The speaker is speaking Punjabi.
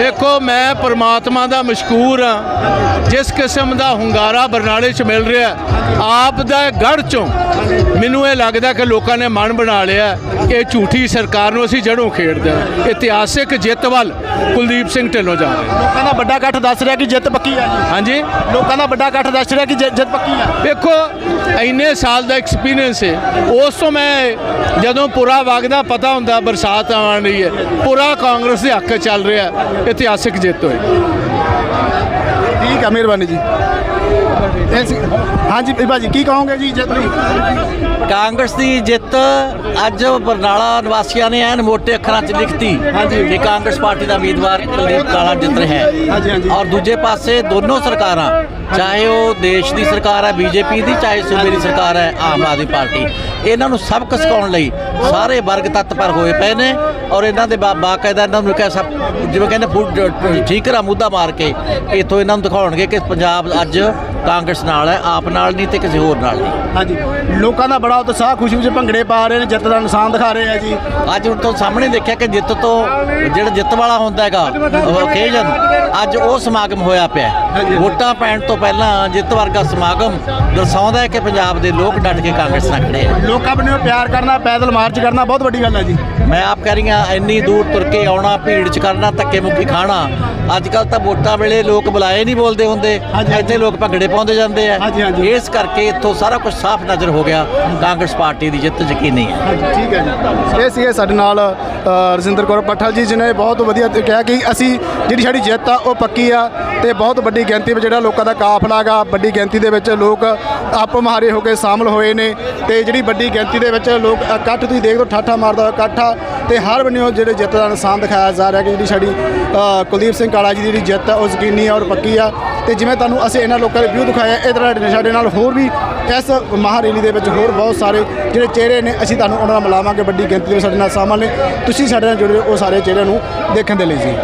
ਵੇਖੋ ਮੈਂ ਪ੍ਰਮਾਤਮਾ ਦਾ ਮਸ਼ਕੂਰ ਹਾਂ। ਜਿਸ ਕਿਸਮ ਦਾ ਹੁੰਗਾਰਾ ਬਰਨਾਲੇ 'ਚ ਮਿਲ ਰਿਹਾ ਆਪ ਦਾ ਗੜ ਚੋਂ ਮੈਨੂੰ ਇਹ ਲੱਗਦਾ ਕਿ ਲੋਕਾਂ ਨੇ ਮਨ ਬਣਾ ਲਿਆ ਕਿ ਇਹ ਝੂਠੀ ਸਰਕਾਰ ਨੂੰ ਅਸੀਂ ਜੜੋਂ ਖੇਡਦੇ ਹਾਂ। ਇਤਿਹਾਸਿਕ ਜਿੱਤ ਵੱਲ ਕੁਲਦੀਪ ਸਿੰਘ ਢਿੱਲੋਂ ਜਾ ਰਹੇ। ਲੋਕਾਂ ਦਾ ਵੱਡਾ ਇਕੱਠ ਦੱਸ ਰਿਹਾ ਕਿ ਜਿੱਤ ਪੱਕੀ ਹੈ ਜੀ। ਹਾਂਜੀ? ਲੋਕਾਂ ਦਾ ਵੱਡਾ ਇਕੱਠ ਦੱਸ ਰਿਹਾ ਕਿ ਜਿੱਤ ਪੱਕੀ ਹੈ। ਵੇਖੋ ਇੰਨੇ ਸਾਲ ਦਾ ਐਕਸਪੀਰੀਅੰਸ ਹੈ। ਉਸ ਤੋਂ ਮੈਂ ਜਦੋਂ ਪੂਰਾ ਵਗਦਾ ਪਤਾ ਹੁੰਦਾ ਬਰਸਾਤ ਆਉਣ ਰਹੀ ਹੈ। ਪੂਰਾ ਕਾਂਗਰਸ ਦੇ ਹੱਕ ਚੱਲ ਰਿਹਾ। ਇਤਿਹਾਸਿਕ ਜਿੱਤ ਹੋਏ ਠੀਕ ਹੈ ਮਿਹਰਬਾਨੀ ਜੀ। ਹਾਂਜੀ ਬੀਬਾ ਜੀ ਕੀ ਕਹੋਗੇ ਜੀ ਜਿੱਤ ਲਈ? ਕਾਂਗਰਸ ਦੀ ਜਿੱਤ ਅੱਜ ਬਰਨਾਲਾ ਨਿਵਾਸੀਆਂ ਨੇ ਐਨ ਮੋٹے ਅੱਖਰਾਂ 'ਚ ਲਿਖਤੀ ਕਿ ਕਾਂਗਰਸ ਪਾਰਟੀ ਦਾ ਉਮੀਦਵਾਰ ਕੁਲਦੀਪ ਕਾਲਾ ਜਿੱਤ ਰਿਹਾ ਹਾਂਜੀ, ਹਾਂਜੀ। ਹੈ ਔਰ ਦੂਜੇ ਪਾਸੇ ਦੋਨੋਂ ਸਰਕਾਰਾਂ ਚਾਹੇ ਉਹ ਦੇਸ਼ ਦੀ ਸਰਕਾਰ ਹੈ ਬੀਜੇਪੀ ਦੀ ਚਾਹੇ ਸੂਬੇ ਦੀ ਸਰਕਾਰ ਹੈ ਆਮ ਆਦਮੀ ਪਾਰਟੀ। ਇਹਨਾਂ ਨੂੰ ਸਬਕ ਸਿਖਾਉਣ ਲਈ ਸਾਰੇ ਵਰਗ ਤਤਪਰ ਹੋਏ ਪਏ ਨੇ ਔਰ ਇਹਨਾਂ ਦੇ ਬਾਕਾਇਦਾ ਇਹਨਾਂ ਨੂੰ ਕਹਿ ਸਭ ਜਿਵੇਂ ਕਹਿੰਦੇ ਫੁੱਟ ਠੀਕਰਾ ਮੁੱਦਾ ਮਾਰ ਕੇ ਇੱਥੋਂ ਇਹਨਾਂ ਨੂੰ ਦਿਖਾਉਣਗੇ ਕਿ ਪੰਜਾਬ ਅੱਜ ਕਾਂਗਰਸ ਨਾਲ ਹੈ ਆਪ ਨਾਲ ਨਹੀਂ ਤੇ ਕਿਸੇ ਹੋਰ ਨਾਲ ਨਹੀਂ। ਹਾਂਜੀ। ਲੋਕਾਂ ਦਾ ਬੜਾ ਉਤਸ਼ਾਹ ਖੁਸ਼ੀ ਵਿੱਚ ਭੰਗੜੇ ਪਾ ਰਹੇ ਨੇ ਜਿੱਤ ਦਾ ਨਿਸ਼ਾਨ ਦਿਖਾ ਰਹੇ ਆ ਜੀ। ਅੱਜ ਹੁਣ ਤੋਂ ਸਾਹਮਣੇ ਦੇਖਿਆ ਕਿ ਜਿੱਤ ਤੋਂ ਜਿਹੜਾ ਜਿੱਤ ਵਾਲਾ ਹੁੰਦਾ ਹੈਗਾ ਓਕੇਜਨ ਅੱਜ ਉਹ ਸਮਾਗਮ ਹੋਇਆ ਪਿਆ। ਵੋਟਾਂ ਪੈਣ ਤੋਂ ਪਹਿਲਾਂ ਜਿੱਤ ਵਰਗਾ ਸਮਾਗਮ ਦਰਸਾਉਂਦਾ ਹੈ ਕਿ ਪੰਜਾਬ ਦੇ ਲੋਕ ਡਟ ਕੇ ਕਾਂਗਰਸ ਨਾਲ ਖੜੇ ਆ ਲੋਕਾਂ ਬਣੇ ਪਿਆਰ ਕਰਨਾ ਪੈਦਲ ਮਾਰਚ ਕਰਨਾ ਬਹੁਤ ਵੱਡੀ ਗੱਲ ਹੈ ਜੀ ਮੈਂ ਆਪ ਕਹਿ ਰਹੀ ਹਾਂ ਇੰਨੀ ਦੂਰ ਤੁਰ ਕੇ ਆਉਣਾ ਭੀੜ ਚ ਕਰਨਾ ਧੱਕੇ ਮੁੱਕੀ ਖਾਣਾ ਅੱਜ ਕੱਲ ਤਾਂ ਵੋਟਾਂ ਵੇਲੇ ਲੋਕ ਬੁਲਾਏ ਨਹੀਂ ਬੋਲਦੇ ਹੁੰਦੇ। ਇੱਥੇ ਲੋਕ ਭੰਗੜੇ ਪਾਉਂਦੇ ਜਾਂਦੇ ਆ। ਇਸ ਕਰਕੇ ਇੱਥੋਂ ਸਾਰਾ ਕੁਝ ਸਾਫ਼ ਨਜ਼ਰ ਹੋ ਗਿਆ ਕਾਂਗਰਸ ਪਾਰਟੀ ਦੀ ਜਿੱਤ ਯਕੀਨੀ ਹੈ ਠੀਕ ਹੈ ਜੀ ਇਹ ਸੀਗੇ ਸਾਡੇ ਨਾਲ ਰਜਿੰਦਰ ਕੌਰ ਪੱਠਲ ਜੀ ਜਿਨੇ ਬਹੁਤ ਵਧੀਆ ਕਿਹਾ ਕਿ ਅਸੀਂ ਜਿਹੜੀ ਸਾਡੀ ਜਿੱਤ ਆ ਉਹ ਪੱਕੀ ਆ ਤੇ ਬਹੁਤ ਵੱਡੀ ਗਿਣਤੀ ਵਿੱਚ ਜਿਹੜਾ ਲੋਕਾਂ ਦਾ ਕਾਫਲਾ ਗਾ ਵੱਡੀ ਗਿਣਤੀ ਦੇ ਵਿੱਚ ਲੋਕ ਆਪੋ ਮਹਾਰੇ ਹੋ ਕੇ ਸ਼ਾਮਲ ਹੋਏ ਨੇ ਤੇ ਜਿਹੜੀ ਵੱਡੀ ਗਿਣਤੀ ਦੇ ਵਿੱਚ ਲੋਕ ਇਕੱਠ ਤੁਸੀਂ ਦੇਖਦੇ ਹੋ ਠਾਠਾ ਮਾਰਦਾ ਹੋਇਆ ਇਕੱਠ ਆ ਤੇ ਹਰ ਬੰਨਿਓ ਜਿਹੜੇ ਜਿੱਤ ਦਾ ਨਿਸ਼ਾਨ ਦਿਖਾਇਆ ਜਾ ਰਿਹਾ ਕਿ ਜਿਹੜੀ ਸਾਡੀ ਕੁਲਦੀਪ ਸਿੰਘ ਕਾਲਾ ਜੀ ਦੀ ਜਿਹੜੀ ਜਿੱਤ ਆ, ਉਹ ਯਕੀਨੀ ਆ ਔਰ ਪੱਕੀ ਆ ਤੇ ਜਿਵੇਂ ਤੁਹਾਨੂੰ ਅਸੀਂ ਇਹਨਾਂ ਲੋਕਾਂ ਦੇ ਵਿਊ ਦਿਖਾਇਆ ਇਹ ਤਰ੍ਹਾਂ ਸਾਡੇ ਨਾਲ ਹੋਰ ਵੀ ਇਸ ਮਹਾਰੈਲੀ ਦੇ ਵਿੱਚ ਹੋਰ ਬਹੁਤ ਸਾਰੇ ਜਿਹੜੇ ਚਿਹਰੇ ਨੇ, ਅਸੀਂ ਤੁਹਾਨੂੰ ਉਹਨਾਂ ਨਾਲ ਮਿਲਾਵਾਂਗੇ, ਵੱਡੀ ਗਿਣਤੀ ਦੇ ਵਿੱਚ ਸਾਡੇ ਨਾਲ ਸ਼ਾਮਲ ਨੇ। ਤੁਸੀਂ ਸਾਡੇ ਨਾਲ ਜੁੜੇ ਰਹੋ, ਉਹ ਸਾਰੇ ਚਿਹਰਿਆਂ ਨੂੰ ਦੇਖਣ ਦੇ ਲਈ ਜੀ।